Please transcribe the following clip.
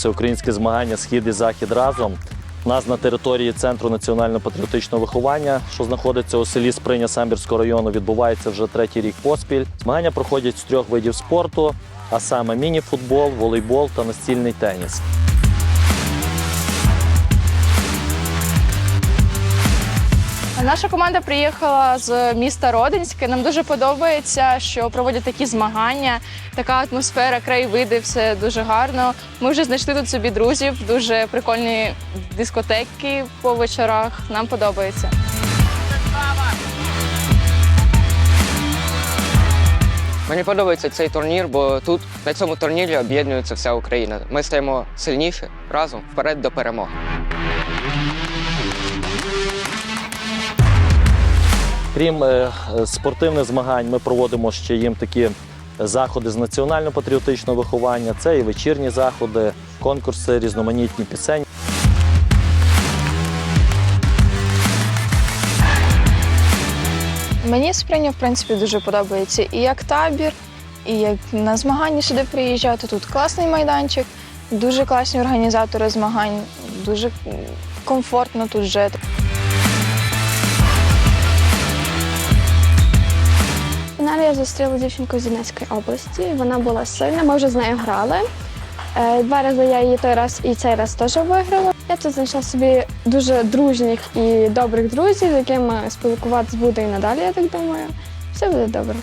всеукраїнське змагання Схід і Захід разом. У нас на території Центру національно-патріотичного виховання, що знаходиться у селі Сприня Самбірського району, відбувається вже третій рік поспіль. Змагання проходять з трьох видів спорту, а саме міні-футбол, волейбол та настільний теніс. Наша команда приїхала з міста Родинське. Нам дуже подобається, що проводять такі змагання, така атмосфера, краєвиди, все дуже гарно. Ми вже знайшли тут собі друзів, дуже прикольні дискотеки по вечорах. Нам подобається. Мені подобається цей турнір, бо тут на цьому турнірі об'єднується вся Україна. Ми стаємо сильніші разом вперед до перемоги. Крім е, спортивних змагань, ми проводимо ще їм такі заходи з національно-патріотичного виховання. Це і вечірні заходи, конкурси, різноманітні пісень. Мені сприня, в принципі, дуже подобається і як табір, і як на змагання сюди приїжджати. Тут класний майданчик, дуже класні організатори змагань, дуже комфортно тут жити. Зустріла дівчинку з Донецької області. Вона була сильна, ми вже з нею грали. Е, Два рази я її той раз і цей раз теж виграла. Я тут знайшла собі дуже дружніх і добрих друзів, з якими спілкуватися буде і надалі, я так думаю. Все буде добре.